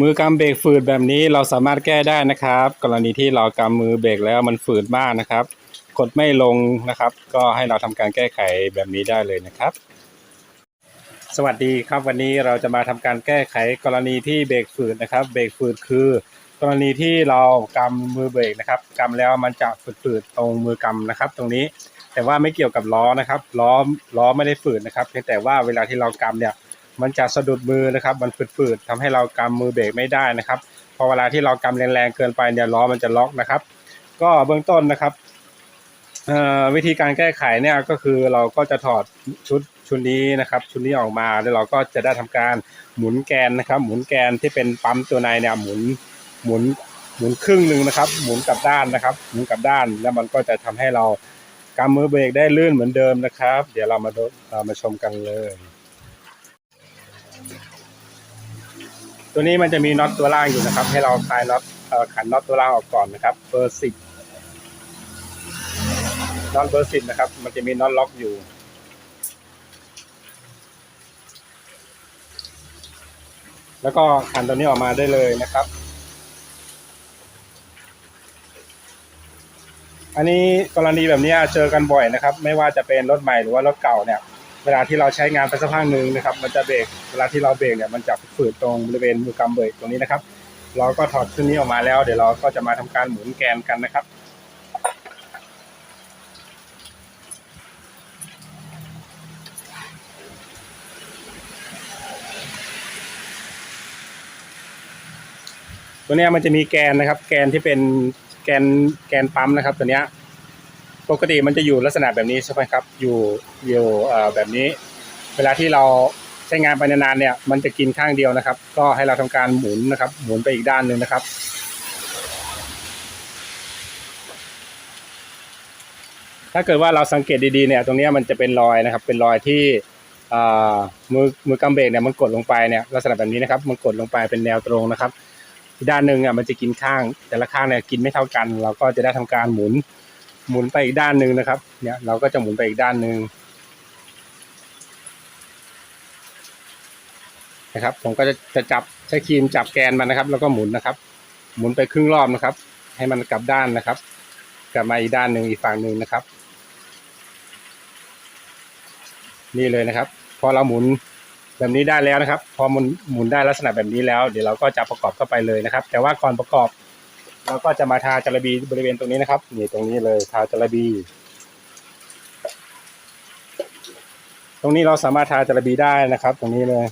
มือกำเบรกฝืดแบบนี้เราสามารถแก้ได้นะครับ กรณีที่เรากำมือเบรกแล้วมันฝืดมากนะครับ กดไม่ลงนะครับ ก็ให้เราทำการแก้ไขแบบนี้ได้เลยนะครับ สวัสดีครับวันนี้เราจะมาทำการแก้ไขกรณีที่เบรกฝืดนะครับ เบรกฝืดคือ กรณีที่เรากำมือเบรกนะครับกำแล้วมันจะฝืดๆตรงมือกำนะครับ ตรงนี้แต่ว่าไม่เกี่ยวกับล้อนะครับล้อล้อไม่ได้ฝืดนะครับเพียงแต่ว่าเวลาที่เรากำเนี่ย มันจะสะดุดมือนะครับ มันฝืดๆทำให้เรากำมือเบรกไม่ได้นะครับ พอเวลาที่เรากำแรงๆเกินไปเนี่ยล้อมันจะล็อกนะครับ ก็เบื้องต้นนะครับวิธีการแก้ไขเนี่ยก็คือเราก็จะถอดชุดชุดนี้นะครับ ชุดนี้ออกมาแล้วเราก็จะได้ทำการหมุนแกนนะครับ หมุนแกนที่เป็นปั๊มตัวในเนี่ยหมุนหมุนหมุนครึ่งหนึ่งนะครับ หมุนกลับด้านนะครับ หมุนกลับด้าน แล้วมันก็จะทำให้เรากำมือเบรกได้ลื่นเหมือนเดิมนะครับ เดี๋ยวเรามาดูเรามาชมกันเลย ตัวนี้มันจะมีน็อตตัวล่างอยู่นะครับ ให้เราคลายน็อตขันน็อตตัวล่างออกก่อนนะครับเบอร์สิบน็อตเบอร์สิบนะครับ มันจะมีน็อตล็อกอยู่ แล้วก็ขันตัวนี้ออกมาได้เลยนะครับ อันนี้กรณีแบบนี้เจอกันบ่อยนะครับ ไม่ว่าจะเป็นรถใหม่หรือว่ารถเก่าเนี่ย เวลาที่เราใช้งานไปสักพักหนึ่งนะครับ มันจะเบรกเวลาที่เราเบรกเนี่ยมันจะฝืดตรงบริเวณมือกำเบรกตรงนี้นะครับ เราก็ถอดชุดนี้ออกมาแล้ว เดี๋ยวเราก็จะมาทำการหมุนแกนกันนะครับตัวนี้มันจะมีแกนนะครับ แกนที่เป็นแกนแกนปั๊มนะครับ ตัวเนี้ย ปกติมันจะอยู่ลักษณะแบบนี้ใช่ไหมครับ อยู่อยู่แบบนี้ เวลาที่เราใช้งานไปนานๆเนี่ย มันจะกินข้างเดียวนะครับ ก็ให้เราทำการหมุนนะครับ หมุนไปอีกด้านหนึ่งนะครับ ถ้าเกิดว่าเราสังเกตดีๆเนี่ย ตรงนี้มันจะเป็นรอยนะครับ เป็นรอยที่มือมือกำเบรกเนี่ยมันกดลงไปเนี่ยลักษณะแบบนี้นะครับ มันกดลงไปเป็นแนวตรงนะครับ ด้านหนึ่งอะมันจะกินข้างแต่ละข้างเนี่ยกินไม่เท่ากัน เราก็จะได้ทำการหมุน หมุนไปอีกด้านหนึ่งนะครับ เนี่ยเราก็จะหมุนไปอีกด้านหนึ่งนะครับผมก็จะจะจับใช้ครีมจับแกนมันนะครับ แล้วก็หมุนนะครับ หมุนไปครึ่งรอบนะครับ ให้มันกลับด้านนะครับ กลับมาอีกด้านหนึ่งอีกฝั่งหนึ่งนะครับ นี่เลยนะครับ พอเราหมุนแบบนี้ได้แล้วนะครับ พอมันหมุนได้ลักษณะแบบนี้แล้ว เดี๋ยวเราก็จะประกอบเข้าไปเลยนะครับ แต่ว่าก่อนประกอบ เราก็จะมาทาจระบีบริเวณตรงนี้นะครับนี่ตรงนี้เลยทาจระบี ตรงนี้เราสามารถทาจระบีได้นะครับ ตรงนี้เลย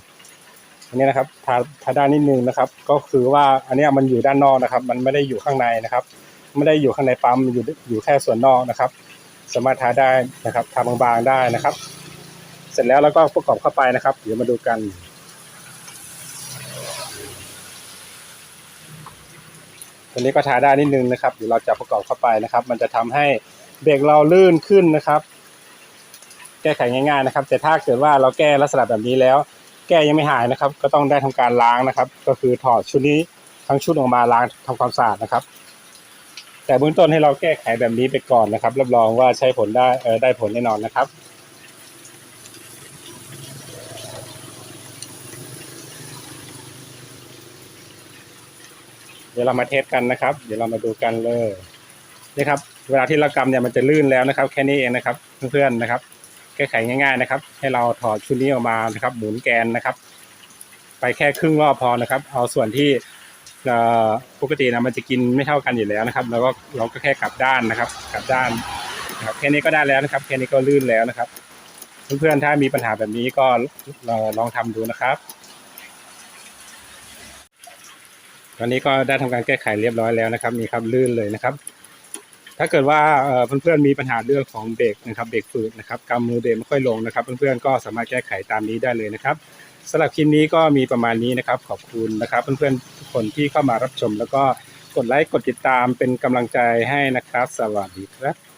อันนี้นะครับทาทาด้านนิดนึงนะครับ ก็คือว่าอันนี้มันอยู่ด้านนอกนะครับ มันไม่ได้อยู่ข้างในนะครับ ไม่ได้อยู่ข้างในปั๊มอยู่อยู่แค่ส่วนนอกนะครับ สามารถทาได้นะครับทาบางๆได้นะครับ เสร็จแล้วเราก็ประกอบเข้าไปนะครับ เดี๋ยวมาดูกัน ตัวนี้ก็ทาได้นิดนึงนะครับเดี๋ยวเราจะประกอบเข้าไปนะครับ มันจะทำให้เบรกเราลื่นขึ้นนะครับ แก้ไขง่ายๆนะครับ แต่ถ้าเกิดว่าเราแก้ลักษณะแบบนี้แล้ว แก้ยังไม่หายนะครับ ก็ต้องได้ทำการล้างนะครับ ก็คือถอดชุดนี้ทั้งชุดออกมาล้างทำความสะอาดนะครับ แต่เบื้องต้นให้เราแก้ไขแบบนี้ไปก่อนนะครับ รับรองว่าใช้ผลได้ได้ผลแน่นอนนะครับ เดี๋ยวเรามาเทสกันนะครับ เดี๋ยวเรามาดูกันเลยนี่ครับ เวลาที่เรากำเนี่ยมันจะลื่นแล้วนะครับ แค่นี้เองนะครับ เพื่อนๆนะครับแก้ไขง่าย ๆนะครับ ให้เราถอดชุดนี้ออกมานะครับ หมุนแกนนะครับ ไปแค่ครึ่งรอบพอนะครับ เอาส่วนที่ปกตินะมันจะกินไม่เท่ากันอยู่แล้วนะครับ แล้วก็เราก็แค่กลับด้านนะครับ กลับด้านนะครับแค่นี้ก็ได้แล้วนะครับ แค่นี้ก็ลื่นแล้วนะครับ เพื่อนๆถ้ามีปัญหาแบบนี้ก็ลองทำดูนะครับ ตอนนี้ก็ได้ทำการแก้ไขเรียบร้อยแล้วนะครับนี่ครับลื่นเลยนะครับ ถ้าเกิดว่าเอ่อเพื่อนๆมีปัญหาเรื่องของเบรกนะครับเบรกฝืดนะครับกำมือเบรกไม่ค่อยลงนะครับ เพื่อนๆก็สามารถแก้ไขตามนี้ได้เลยนะครับสำหรับคลิปนี้ก็มีประมาณนี้นะครับ ขอบคุณนะครับ เพื่อนๆทุกคนที่เข้ามารับชม แล้วก็กดไลค์กดติดตามเป็นกำลังใจให้นะครับ สวัสดีครับ